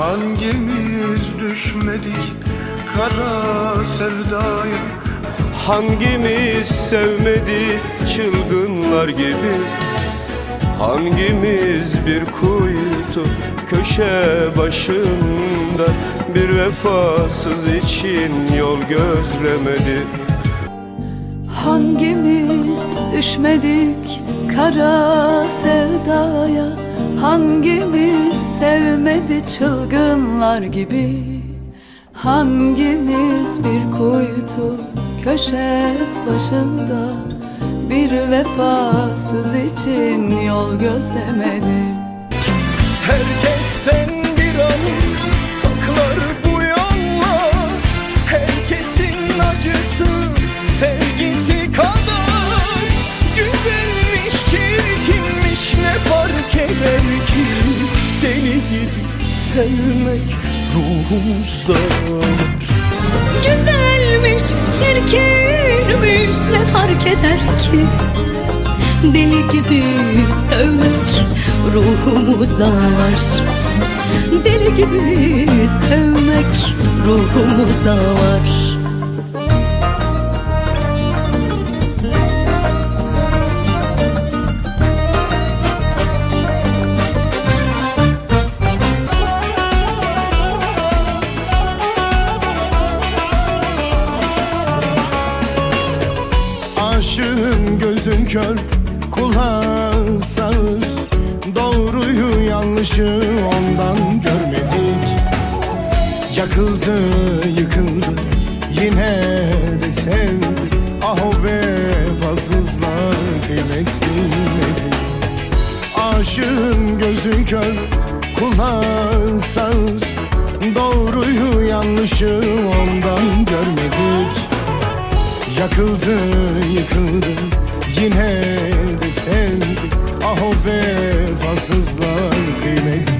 Hangimiz düşmedik kara sevdaya? Hangimiz sevmedi çılgınlar gibi? Hangimiz bir kuytu köşe başında? Bir vefasız için yol gözlemedi. Hangimiz düşmedik kara sevdaya Hangimiz sevmedi çılgınlar gibi? Hangimiz bir kuytu köşe başında? Bir vefasız için yol gözlemedi. Herkesten bir gibi sevmek ruhumuzda. Var Güzelmiş, çirkinmiş ne fark eder ki? Deli gibi sevmek ruhumuzda. Var Deli gibi sevmek ruhumuzda. var Aşığın gözün kör kulağın sağır. Doğruyu yanlışı ondan görmedik. Yakıldı yıkıldı yine de sevdi Ah o vefasızlar kıymet bilmedi. Aşığın gözün kör kulağın sağır. Doğruyu yanlışı ondan görmedik. Yakıldı yıkıldı yine de sevdi Ah o vefasızlar kıymet bilmedi